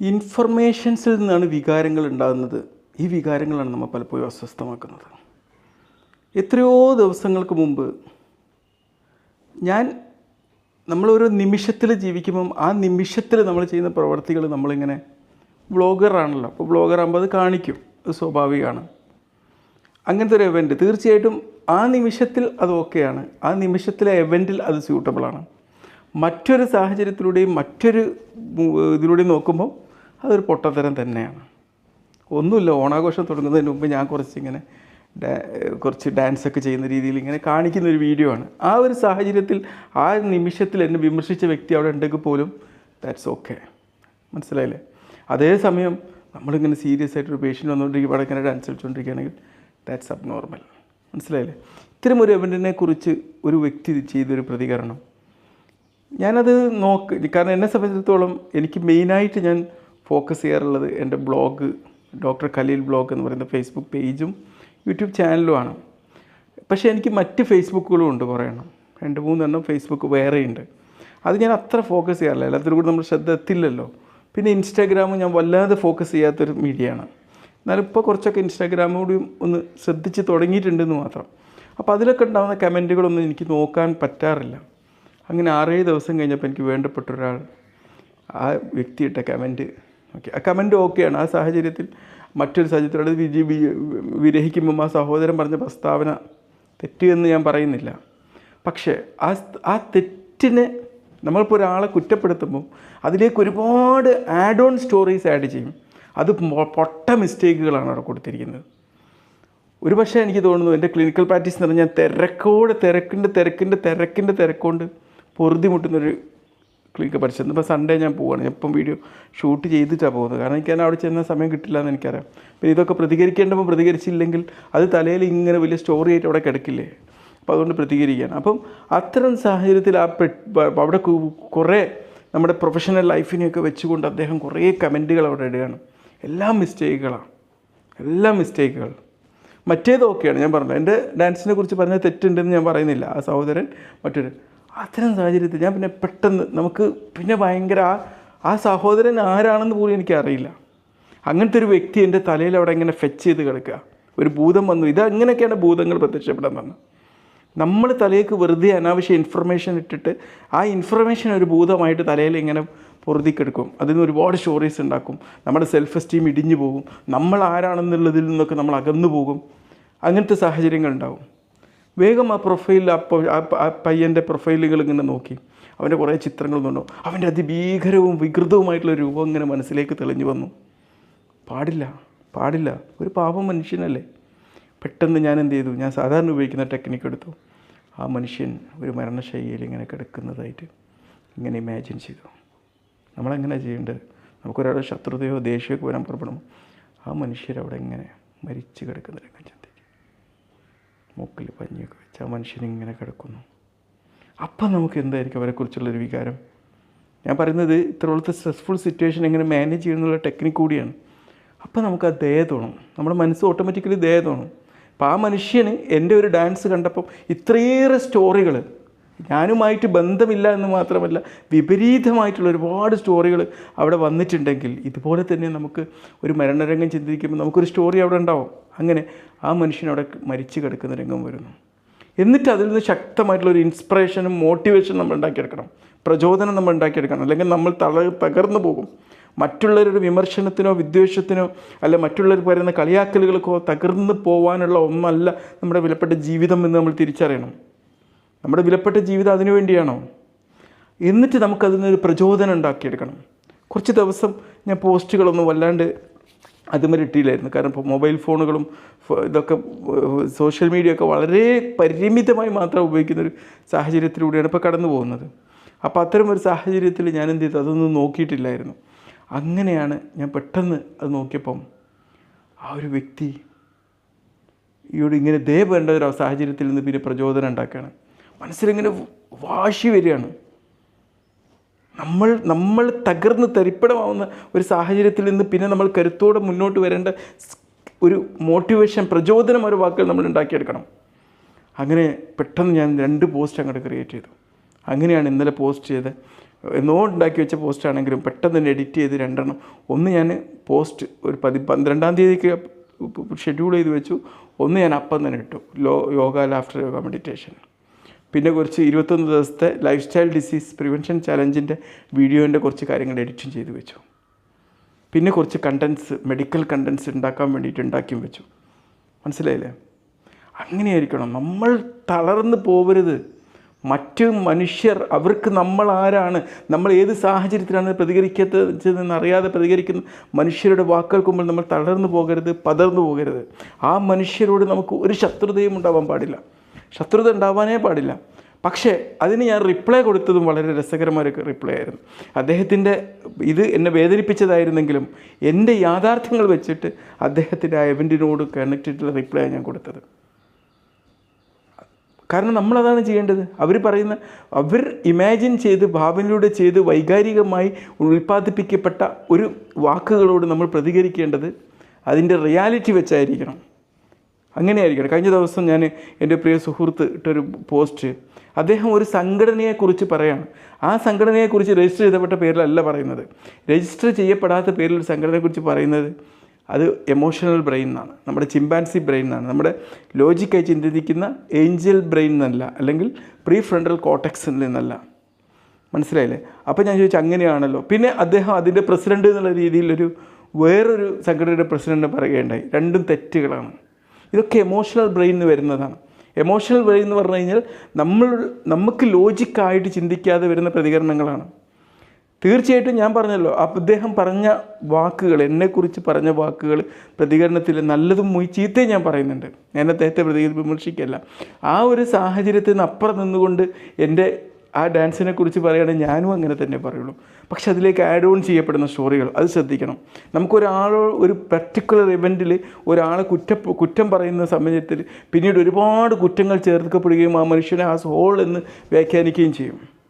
ഇൻഫർമേഷൻസിൽ നിന്നാണ് വികാരങ്ങൾ ഉണ്ടാകുന്നത്. ഈ വികാരങ്ങളാണ് നമ്മൾ പലപ്പോഴും അസ്വസ്ഥമാക്കുന്നത്. എത്രയോ ദിവസങ്ങൾക്ക് മുമ്പ് ഞാൻ നമ്മളൊരു നിമിഷത്തിൽ ജീവിക്കുമ്പം ആ നിമിഷത്തിൽ നമ്മൾ ചെയ്യുന്ന പ്രവർത്തികൾ നമ്മളിങ്ങനെ വ്ളോഗറാണല്ലോ അപ്പോൾ വ്ളോഗറാകുമ്പോൾ അത് കാണിക്കും. അത് സ്വാഭാവികമാണ്. അങ്ങനത്തെ ഒരു എവന്റ് തീർച്ചയായിട്ടും ആ നിമിഷത്തിൽ അത് ഓക്കെയാണ് ആ നിമിഷത്തിലെ എവന്റിൽ അത് സ്യൂട്ടബിളാണ് മറ്റൊരു സാഹചര്യത്തിലൂടെയും മറ്റൊരു ഇതിലൂടെയും നോക്കുമ്പോൾ അതൊരു പൊട്ടത്തരം തന്നെയാണ്. ഒന്നുമില്ല ഓണാഘോഷം തുടങ്ങുന്നതിന് മുമ്പ് ഞാൻ കുറച്ചിങ്ങനെ കുറച്ച് ഡാൻസൊക്കെ ചെയ്യുന്ന രീതിയിൽ ഇങ്ങനെ കാണിക്കുന്ന ഒരു വീഡിയോ ആണ്. ആ ഒരു സാഹചര്യത്തിൽ ആ നിമിഷത്തിൽ എന്നെ വിമർശിച്ച വ്യക്തി അവിടെ ഉണ്ടെങ്കിൽ പോലും ദാറ്റ്സ് ഓക്കെ മനസ്സിലായില്ലേ? അതേസമയം നമ്മളിങ്ങനെ സീരിയസ് ആയിട്ടൊരു പേഷ്യന്റ് വന്നുകൊണ്ടിരിക്കും അവിടെ ഇങ്ങനെ ഡാൻസ് കളിച്ചുകൊണ്ടിരിക്കുകയാണെങ്കിൽ ദാറ്റ്സ് അബ് നോർമൽ മനസ്സിലായില്ലേ? ഇത്തരം ഒരു എവന്റിനെ കുറിച്ച് ഒരു വ്യക്തി ചെയ്തൊരു പ്രതികരണം. ഞാനത് നോക്ക് കാരണം എന്നെ സംബന്ധിച്ചിടത്തോളം എനിക്ക് മെയിനായിട്ട് ഞാൻ ഫോക്കസ് ചെയ്യാറുള്ളത് എന്റെ ബ്ലോഗ് ഡോക്ടർ ഖലീൽ ബ്ലോഗ് എന്ന് പറയുന്ന ഫേസ്ബുക്ക് പേജും യൂട്യൂബ് ചാനലുമാണ് പക്ഷേ എനിക്ക് മറ്റ് ഫേസ്ബുക്കുകളും ഉണ്ട് കുറേ എണ്ണം രണ്ട് മൂന്നെണ്ണം ഫേസ്ബുക്ക് വേറെയുണ്ട് അത് ഞാൻ അത്ര ഫോക്കസ് ചെയ്യാറില്ല. എല്ലാത്തിനും കൂടി നമ്മൾ ശ്രദ്ധ എത്തില്ലല്ലോ. പിന്നെ ഇൻസ്റ്റാഗ്രാമും ഞാൻ വല്ലാതെ ഫോക്കസ് ചെയ്യാത്തൊരു മീഡിയയാണ് എന്നാലും ഇപ്പോൾ കുറച്ചൊക്കെ ഇൻസ്റ്റാഗ്രാമും കൂടിയും ഒന്ന് ശ്രദ്ധിച്ച് തുടങ്ങിയിട്ടുണ്ടെന്ന് മാത്രം. അപ്പോൾ അതിലൊക്കെ ഉണ്ടാകുന്ന കമന്റുകളൊന്നും എനിക്ക് നോക്കാൻ പറ്റാറില്ല. അങ്ങനെ ആറേഴ് ദിവസം കഴിഞ്ഞപ്പോൾ എനിക്ക് വേണ്ടപ്പെട്ട ഒരാൾ ആ വ്യക്തിയിട്ട കമന്റ് ഓക്കെ ആ കമന്റ് ഓക്കെയാണ് ആ സാഹചര്യത്തിൽ മറ്റൊരു സാഹചര്യത്തിലൂടെ വിജി വിരഹിക്കുമ്പം ആ സഹോദരൻ പറഞ്ഞ പ്രസ്താവന തെറ്റ് എന്ന് ഞാൻ പറയുന്നില്ല. പക്ഷേ ആ ആ തെറ്റിനെ നമ്മളിപ്പോൾ ഒരാളെ കുറ്റപ്പെടുത്തുമ്പോൾ അതിലേക്ക് ഒരുപാട് ആഡ് ഓൺ സ്റ്റോറീസ് ആഡ് ചെയ്യും. അത് പൊട്ട മിസ്റ്റേക്കുകളാണ് അവിടെ കൊടുത്തിരിക്കുന്നത്. ഒരു പക്ഷേ എനിക്ക് തോന്നുന്നു എന്റെ ക്ലിനിക്കൽ പ്രാക്ടീസ് എന്ന് പറഞ്ഞാൽ തിരക്കോട് തിരക്കിന്റെ തിരക്കിന്റെ തിരക്കിന്റെ തിരക്കൊണ്ട് പൊറുതി മുട്ടുന്നൊരു ക്ലിനിക്കൽ പഠിച്ചത്. ഇപ്പോൾ സൺഡേ ഞാൻ പോവുകയാണ് ഞാൻ ഇപ്പം വീഡിയോ ഷൂട്ട് ചെയ്തിട്ടാണ് പോകുന്നത്. കാരണം എനിക്ക് അവിടെ ചെന്ന സമയം കിട്ടില്ല എന്ന് എനിക്കറിയാം. പിന്നെ ഇതൊക്കെ പ്രതികരിക്കേണ്ടപ്പോൾ പ്രതികരിച്ചില്ലെങ്കിൽ അത് തലയിൽ ഇങ്ങനെ വലിയ സ്റ്റോറി ആയിട്ട് അവിടെ കിടക്കില്ലേ? അപ്പോൾ അതുകൊണ്ട് പ്രതികരിക്കുകയാണ്. അപ്പം അത്തരം സാഹചര്യത്തിൽ ആ പെ അവിടെ കുറേ നമ്മുടെ പ്രൊഫഷണൽ ലൈഫിനെയൊക്കെ വെച്ചുകൊണ്ട് അദ്ദേഹം കുറേ കമന്റുകൾ അവിടെ ഇടുകയാണ്. എല്ലാം മിസ്റ്റേക്കുകളാണ് എല്ലാം മിസ്റ്റേക്കുകൾ മറ്റേത് ഓക്കെയാണ് ഞാൻ പറഞ്ഞത് എന്റെ ഡാൻസിനെ കുറിച്ച് പറഞ്ഞ തെറ്റുണ്ടെന്ന് ഞാൻ പറയുന്നില്ല. ആ സഹോദരൻ മറ്റൊരു അത്തരം സാഹചര്യത്തിൽ ഞാൻ പിന്നെ പെട്ടെന്ന് നമുക്ക് പിന്നെ ഭയങ്കര ആ ആ സഹോദരൻ ആരാണെന്ന് പോലും എനിക്കറിയില്ല. അങ്ങനത്തെ ഒരു വ്യക്തി എന്റെ തലയിൽ അവിടെ ഇങ്ങനെ ഫെച്ച് ചെയ്ത് കിടക്കുക. ഒരു ഭൂതം വന്നു. ഇത് അങ്ങനെയൊക്കെയാണ് ഭൂതങ്ങൾ പ്രത്യക്ഷപ്പെടാൻ വന്നത്. നമ്മൾ തലയ്ക്ക് വെറുതെ അനാവശ്യ ഇൻഫർമേഷൻ ഇട്ടിട്ട് ആ ഇൻഫർമേഷൻ ഒരു ഭൂതമായിട്ട് തലയിൽ ഇങ്ങനെ പൊറുതിക്കെടുക്കും അതിൽ നിന്ന് ഒരുപാട് സ്റ്റോറീസ് ഉണ്ടാക്കും. നമ്മുടെ സെൽഫ് എസ്റ്റീം ഇടിഞ്ഞു പോകും. നമ്മൾ ആരാണെന്നുള്ളതിൽ നിന്നൊക്കെ നമ്മൾ അകന്നു പോകും. അങ്ങനത്തെ സാഹചര്യങ്ങൾ ഉണ്ടാവും. വേഗം ആ പ്രൊഫൈലിൽ ആ പയ്യന്റെ പ്രൊഫൈലുകൾ ഇങ്ങനെ നോക്കി. അവന്റെ കുറേ ചിത്രങ്ങൾ ചിത്രങ്ങളൊന്നുണ്ടോ അവന്റെ അതിഭീകരവും വികൃതവുമായിട്ടുള്ള രൂപം ഇങ്ങനെ മനസ്സിലേക്ക് തെളിഞ്ഞു വന്നു. പാടില്ല പാടില്ല. ഒരു പാപം മനുഷ്യനല്ലേ? പെട്ടെന്ന് ഞാൻ എന്ത് ചെയ്തു? ഞാൻ സാധാരണ ഉപയോഗിക്കുന്ന ടെക്നിക്ക് എടുത്തു. ആ മനുഷ്യൻ ഒരു മരണശൈലിയിൽ ഇങ്ങനെ കിടക്കുന്നതായിട്ട് ഇങ്ങനെ ഇമാജിൻ ചെയ്തു. നമ്മളെങ്ങനെ ചെയ്യേണ്ടത്? നമുക്കൊരാളുടെ ശത്രുതയോ ദേഷ്യമൊക്കെ വരാൻ പുറപ്പെടുമ്പോൾ ആ മനുഷ്യരവിടെ ഇങ്ങനെ മരിച്ചു കിടക്കുന്ന രംഗം മൂക്കിൽ പഞ്ഞിയൊക്കെ വെച്ച് ആ മനുഷ്യൻ ഇങ്ങനെ കിടക്കുന്നു. അപ്പം നമുക്ക് എന്തായിരിക്കും അവരെക്കുറിച്ചുള്ളൊരു വികാരം? ഞാൻ പറയുന്നത് ഇത്രയുള്ള സ്ട്രെസ്ഫുൾ സിറ്റുവേഷൻ എങ്ങനെ മാനേജ് ചെയ്യുന്നുള്ള ടെക്നിക്ക് കൂടിയാണ്. അപ്പം നമുക്ക് ആ ദയ തോന്നും. നമ്മുടെ മനസ്സ് ഓട്ടോമാറ്റിക്കലി ദയ തോന്നും. അപ്പം ആ മനുഷ്യന് എന്റെ ഒരു ഡാൻസ് കണ്ടപ്പം ഇത്രയേറെ സ്റ്റോറികൾ ഞാനുമായിട്ട് ബന്ധമില്ല എന്ന് മാത്രമല്ല വിപരീതമായിട്ടുള്ള ഒരുപാട് സ്റ്റോറികൾ അവിടെ വന്നിട്ടുണ്ടെങ്കിൽ ഇതുപോലെ തന്നെ നമുക്ക് ഒരു മരണരംഗം ചിന്തിക്കുമ്പോൾ നമുക്കൊരു സ്റ്റോറി അവിടെ ഉണ്ടാവും. അങ്ങനെ ആ മനുഷ്യൻ അവിടെ മരിച്ചു കിടക്കുന്ന രംഗം വരുന്നു. എന്നിട്ട് അതിൽ നിന്ന് ശക്തമായിട്ടുള്ള ഒരു ഇൻസ്പിറേഷനും മോട്ടിവേഷനും നമ്മൾ ഉണ്ടാക്കിയെടുക്കണം. പ്രചോദനം നമ്മൾ ഉണ്ടാക്കിയെടുക്കണം. അല്ലെങ്കിൽ നമ്മൾ തള തകർന്നു പോകും. മറ്റുള്ളവരുടെ വിമർശനത്തിനോ വിദ്വേഷത്തിനോ അല്ല മറ്റുള്ളവർ പറയുന്ന കളിയാക്കലുകൾക്കോ തകർന്നു പോകാനുള്ള ഒന്നല്ല നമ്മുടെ വിലപ്പെട്ട ജീവിതം എന്ന് നമ്മൾ തിരിച്ചറിയണം. നമ്മുടെ വിലപ്പെട്ട ജീവിതം അതിനു വേണ്ടിയാണോ? എന്നിട്ട് നമുക്കതിൽ നിന്നൊരു പ്രചോദനം ഉണ്ടാക്കിയെടുക്കണം. കുറച്ച് ദിവസം ഞാൻ പോസ്റ്റുകളൊന്നും വല്ലാണ്ട് അതുമൊരു ഇട്ടില്ലായിരുന്നു. കാരണം ഇപ്പോൾ മൊബൈൽ ഫോണുകളും ഇതൊക്കെ സോഷ്യൽ മീഡിയ ഒക്കെ വളരെ പരിമിതമായി മാത്രം ഉപയോഗിക്കുന്നൊരു സാഹചര്യത്തിലൂടെയാണ് ഇപ്പോൾ കടന്നു പോകുന്നത്. അപ്പോൾ അത്തരം ഒരു സാഹചര്യത്തിൽ ഞാൻ എന്ത് ചെയ്തു? അതൊന്നും നോക്കിയിട്ടില്ലായിരുന്നു. അങ്ങനെയാണ് ഞാൻ പെട്ടെന്ന് അത് നോക്കിയപ്പം ആ ഒരു വ്യക്തി ഇയോട് ഇങ്ങനെ ദയ വേണ്ട ഒരു സാഹചര്യത്തിൽ നിന്ന് പിന്നെ പ്രചോദനം ഉണ്ടാക്കുകയാണ്. മനസ്സിലിങ്ങനെ വാശി വരികയാണ്. നമ്മൾ നമ്മൾ തകർന്ന് തരിപ്പിടമാവുന്ന ഒരു സാഹചര്യത്തിൽ നിന്ന് പിന്നെ നമ്മൾ കരുത്തോടെ മുന്നോട്ട് വരേണ്ട ഒരു മോട്ടിവേഷൻ പ്രചോദനം ഒരു വാക്കുകൾ നമ്മൾ ഉണ്ടാക്കിയെടുക്കണം. അങ്ങനെ പെട്ടെന്ന് ഞാൻ രണ്ട് പോസ്റ്റ് അങ്ങോട്ട് ക്രിയേറ്റ് ചെയ്തു. അങ്ങനെയാണ് ഇന്നലെ പോസ്റ്റ് ചെയ്ത്. എന്നോ ഉണ്ടാക്കി വെച്ച പോസ്റ്റ് ആണെങ്കിലും പെട്ടെന്ന് തന്നെ എഡിറ്റ് ചെയ്ത് രണ്ടെണ്ണം. ഒന്ന് ഞാൻ പോസ്റ്റ് ഒരു പതി പന്ത്രണ്ടാം തീയതിക്ക് ഷെഡ്യൂൾ ചെയ്ത് വെച്ചു. ഒന്ന് ഞാൻ അപ്പം തന്നെ ഇട്ടു. Law yoga laughter yoga meditation പിന്നെ കുറച്ച് ഇരുപത്തൊന്ന് ദിവസത്തെ ലൈഫ് സ്റ്റൈൽ ഡിസീസ് പ്രിവെൻഷൻ ചലഞ്ചിന്റെ വീഡിയോന്റെ കുറച്ച് കാര്യങ്ങൾ എഡിറ്റും ചെയ്ത് വെച്ചു. പിന്നെ കുറച്ച് കണ്ടൻസ് മെഡിക്കൽ കണ്ടൻസ് ഉണ്ടാക്കാൻ വേണ്ടിയിട്ട് ഉണ്ടാക്കിയും വെച്ചു. മനസ്സിലായില്ലേ? അങ്ങനെയായിരിക്കണം. നമ്മൾ തളർന്നു പോകരുത് മറ്റ് മനുഷ്യർ അവർക്ക് നമ്മൾ ആരാണ്? നമ്മൾ ഏത് സാഹചര്യത്തിലാണ് പ്രതികരിക്കുന്നതെന്ന് അറിയാതെ പ്രതികരിക്കുന്ന മനുഷ്യരുടെ വാക്കുകൾക്ക് മുമ്പിൽ നമ്മൾ തളർന്നു പോകരുത് പതർന്നു പോകരുത്. ആ മനുഷ്യരോട് നമുക്ക് ഒരു ശത്രുതയും ഉണ്ടാവാൻ പാടില്ല. ശത്രുത ഉണ്ടാവാനേ പാടില്ല. പക്ഷേ അതിന് ഞാൻ റിപ്ലൈ കൊടുത്തതും വളരെ രസകരമായ റിപ്ലൈ ആയിരുന്നു. അദ്ദേഹത്തിന്റെ ഇത് എന്നെ വേദനിപ്പിച്ചതായിരുന്നെങ്കിലും എന്റെ യാഥാർത്ഥ്യങ്ങൾ വെച്ചിട്ട് അദ്ദേഹത്തിന്റെ ആ എവന്റിനോട് കണക്ട് ചെയ്തിട്ടുള്ള റിപ്ലൈ ഞാൻ കൊടുത്തത്. കാരണം നമ്മളതാണ് ചെയ്യേണ്ടത്. അവർ പറയുന്ന അവർ ഇമാജിൻ ചെയ്ത് ഭാവനയിലൂടെ ചെയ്ത് വൈകാരികമായി ഉൽപ്പാദിപ്പിക്കപ്പെട്ട ഒരു വാക്കുകളോട് നമ്മൾ പ്രതികരിക്കേണ്ടത് അതിന്റെ റിയാലിറ്റി വെച്ചായിരിക്കണം. അങ്ങനെയായിരിക്കണം കഴിഞ്ഞ ദിവസം ഞാൻ എന്റെ പ്രിയ സുഹൃത്ത് ഇട്ടൊരു പോസ്റ്റ്. അദ്ദേഹം ഒരു സംഘടനയെക്കുറിച്ച് പറയാണ്. ആ സംഘടനയെക്കുറിച്ച് രജിസ്റ്റർ ചെയ്തപ്പെട്ട പേരിലല്ല പറയുന്നത്. രജിസ്റ്റർ ചെയ്യപ്പെടാത്ത പേരിൽ ഒരു സംഘടനയെക്കുറിച്ച് പറയുന്നത് അത് എമോഷണൽ ബ്രെയിൻ എന്നാണ്. നമ്മുടെ ചിമ്പാൻസി ബ്രെയിൻ എന്നാണ്. നമ്മുടെ ലോജിക്കായി ചിന്തിക്കുന്ന ഏഞ്ചൽ ബ്രെയിൻ എന്നല്ല. അല്ലെങ്കിൽ പ്രീ ഫ്രണ്ടൽ കോട്ടക്സിൽ നിന്നല്ല. മനസ്സിലായില്ലേ? അപ്പോൾ ഞാൻ ചോദിച്ചു അങ്ങനെയാണല്ലോ? പിന്നെ അദ്ദേഹം അതിന്റെ പ്രസിഡന്റ് എന്നുള്ള രീതിയിലൊരു വേറൊരു സംഘടനയുടെ പ്രസിഡന്റ് പറയുകയുണ്ടായി. രണ്ടും തെറ്റുകളാണ്. ഇതൊക്കെ എമോഷണൽ ബ്രെയിൻ എന്ന് വരുന്നതാണ്. എമോഷണൽ ബ്രെയിൻ എന്ന് പറഞ്ഞു കഴിഞ്ഞാൽ നമ്മൾ നമുക്ക് ലോജിക്കായിട്ട് ചിന്തിക്കാതെ വരുന്ന പ്രതികരണങ്ങളാണ്. തീർച്ചയായിട്ടും ഞാൻ പറഞ്ഞല്ലോ അദ്ദേഹം പറഞ്ഞ വാക്കുകൾ എന്നെക്കുറിച്ച് പറഞ്ഞ വാക്കുകൾ പ്രതികരണത്തിൽ നല്ലതും മൊയ് ഞാൻ പറയുന്നുണ്ട്. ഞാൻ അദ്ദേഹത്തെ പ്രതി വിമർശിക്കല്ല ആ ഒരു സാഹചര്യത്തിൽ നിന്ന് അപ്പുറം നിന്നുകൊണ്ട് എന്റെ ആ ഡാൻസിനെ കുറിച്ച് പറയുകയാണെങ്കിൽ ഞാനും അങ്ങനെ തന്നെ പറയുള്ളൂ. പക്ഷെ അതിലേക്ക് ആഡ് ഓൺ ചെയ്യപ്പെടുന്ന സ്റ്റോറികൾ അത് ശ്രദ്ധിക്കണം. നമുക്കൊരാളോ ഒരു പർട്ടിക്കുലർ ഇവന്റിൽ ഒരാളെ കുറ്റ കുറ്റം പറയുന്ന സമയത്തിൽ പിന്നീട് ഒരുപാട് കുറ്റങ്ങൾ ചേർക്കപ്പെടുകയും ആ മനുഷ്യനെ ആസ് ഹോൾ എന്ന് വ്യാഖ്യാനിക്കുകയും ചെയ്യും.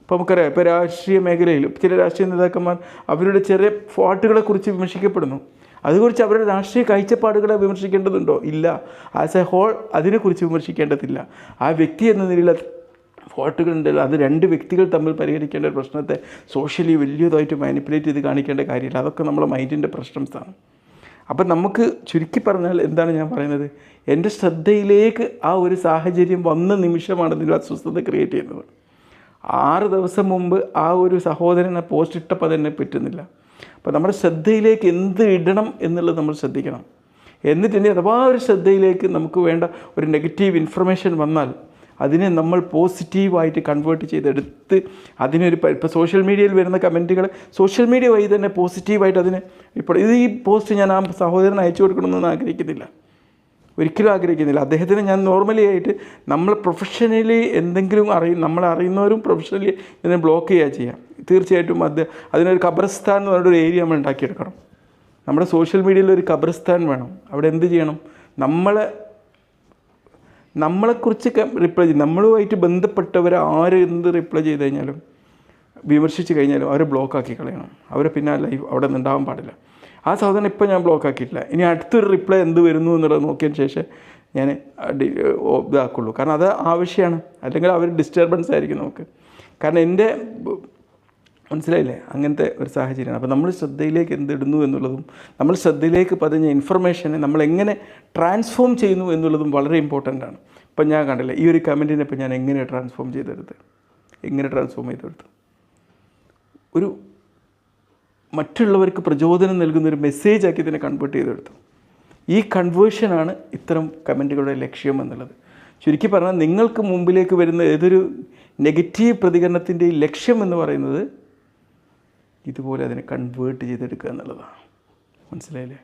ഇപ്പോൾ നമുക്കറിയാം ഇപ്പോൾ രാഷ്ട്രീയ മേഖലയിൽ ചില രാഷ്ട്രീയ നേതാക്കന്മാർ അവരുടെ ചെറിയ ഫോട്ടുകളെക്കുറിച്ച് വിമർശിക്കപ്പെടുന്നു. അതുകുറിച്ച് അവരുടെ രാഷ്ട്രീയ കാഴ്ചപ്പാടുകളെ വിമർശിക്കേണ്ടതുണ്ടോ? ഇല്ല. ആസ് എ ഹോൾ അതിനെക്കുറിച്ച് വിമർശിക്കേണ്ടതില്ല. ആ വ്യക്തി എന്ന നിലയിൽ ഫോട്ടുകളുണ്ടല്ലോ അത് രണ്ട് വ്യക്തികൾ തമ്മിൽ പരിഹരിക്കേണ്ട ഒരു പ്രശ്നത്തെ സോഷ്യലി വലിയതായിട്ട് മാനിപ്പുലേറ്റ് ചെയ്ത് കാണിക്കേണ്ട കാര്യമില്ല. അതൊക്കെ നമ്മളെ മൈൻഡിന്റെ പ്രശ്നംസാണ് അപ്പം നമുക്ക് ചുരുക്കി പറഞ്ഞാൽ എന്താണ് ഞാൻ പറയുന്നത്? എന്റെ ശ്രദ്ധയിലേക്ക് ആ ഒരു സാഹചര്യം വന്ന നിമിഷമാണ് ഇതിൽ അസ്വസ്ഥത ക്രിയേറ്റ് ചെയ്യുന്നത്. ആറ് ദിവസം മുമ്പ് ആ ഒരു സഹോദരനെ പോസ്റ്റ് ഇട്ടപ്പോൾ തന്നെ പറ്റുന്നില്ല. അപ്പോൾ നമ്മുടെ ശ്രദ്ധയിലേക്ക് എന്ത് ഇടണം എന്നുള്ളത് നമ്മൾ ശ്രദ്ധിക്കണം. എന്നിട്ട് ഇനി അഥവാ ഒരു ശ്രദ്ധയിലേക്ക് നമുക്ക് വേണ്ട ഒരു നെഗറ്റീവ് ഇൻഫർമേഷൻ വന്നാൽ അതിനെ നമ്മൾ പോസിറ്റീവായിട്ട് കൺവേർട്ട് ചെയ്തെടുത്ത് അതിനൊരു ഇപ്പോൾ സോഷ്യൽ മീഡിയയിൽ വരുന്ന കമന്റുകൾ സോഷ്യൽ മീഡിയ വഴി തന്നെ പോസിറ്റീവായിട്ട് അതിനെ ഇപ്പോൾ ഇത് ഈ പോസ്റ്റ് ഞാൻ ആ സഹോദരൻ അയച്ചു കൊടുക്കണമെന്ന് ആഗ്രഹിക്കുന്നില്ല. ഒരിക്കലും ആഗ്രഹിക്കുന്നില്ല. അദ്ദേഹത്തിന് ഞാൻ നോർമലി ആയിട്ട് നമ്മൾ പ്രൊഫഷണലി എന്തെങ്കിലും അറിയും നമ്മൾ അറിയുന്നവരും പ്രൊഫഷണലി ഇതിനെ ബ്ലോക്ക് ചെയ്യുക ചെയ്യാം. തീർച്ചയായിട്ടും അത് അതിനൊരു ഖബർസ്ഥാൻ എന്ന് പറഞ്ഞൊരു ഏരിയ നമ്മൾ ഉണ്ടാക്കിയെടുക്കണം. നമ്മുടെ സോഷ്യൽ മീഡിയയിൽ ഒരു ഖബർസ്ഥാൻ വേണം. അവിടെ എന്ത് ചെയ്യണം? നമ്മളെ നമ്മളെക്കുറിച്ച് റിപ്ലൈ ചെയ്യും നമ്മളുമായിട്ട് ബന്ധപ്പെട്ടവർ ആര് എന്ത് റിപ്ലൈ ചെയ്ത് കഴിഞ്ഞാലും വിമർശിച്ച് കഴിഞ്ഞാലും അവരെ ബ്ലോക്ക് ആക്കി കളയണം. അവരെ പിന്നെ ലൈഫ് അവിടെ നിന്ന് ഉണ്ടാവാൻ പാടില്ല. ആ സാധനം ഇപ്പോൾ ഞാൻ ബ്ലോക്ക് ആക്കിയിട്ടില്ല. ഇനി അടുത്തൊരു റിപ്ലൈ എന്ത് വരുന്നു എന്നുള്ളത് നോക്കിയതിന് ശേഷം ഞാൻ ഇതാക്കുള്ളൂ. കാരണം അത് ആവശ്യമാണ്. അല്ലെങ്കിൽ അവർ ഡിസ്റ്റർബൻസ് ആയിരിക്കും നമുക്ക്. കാരണം എന്റെ മനസ്സിലായില്ലേ? അങ്ങനത്തെ ഒരു സാഹചര്യമാണ്. അപ്പോൾ നമ്മൾ ശ്രദ്ധയിലേക്ക് എന്തിടുന്നു എന്നുള്ളതും നമ്മൾ ശ്രദ്ധയിലേക്ക് പതിഞ്ഞ ഇൻഫർമേഷനെ നമ്മൾ എങ്ങനെ ട്രാൻസ്ഫോം ചെയ്യുന്നു എന്നുള്ളതും വളരെ ഇമ്പോർട്ടന്റ് ആണ്. ഇപ്പം ഞാൻ കണ്ടില്ല ഈ ഒരു കമന്റിനെ ഇപ്പം ഞാൻ എങ്ങനെ ട്രാൻസ്ഫോം ചെയ്തെടുത്ത്? എങ്ങനെ ട്രാൻസ്ഫോം ചെയ്തെടുത്ത്? ഒരു മറ്റുള്ളവർക്ക് പ്രചോദനം നൽകുന്ന ഒരു മെസ്സേജ് ആക്കി ഇതിനെ കൺവേർട്ട് ചെയ്തെടുത്തു. ഈ കൺവേർഷനാണ് ഇത്തരം കമന്റുകളുടെ ലക്ഷ്യം എന്നുള്ളത്. ചുരുക്കി പറഞ്ഞാൽ നിങ്ങൾക്ക് മുമ്പിലേക്ക് വരുന്ന ഏതൊരു നെഗറ്റീവ് പ്രതികരണത്തിന്റെ ലക്ഷ്യം എന്ന് പറയുന്നത് ഇതുപോലെ അതിനെ കൺവേർട്ട് ചെയ്തെടുക്കുക എന്നുള്ളതാണ്. മനസ്സിലായില്ലേ?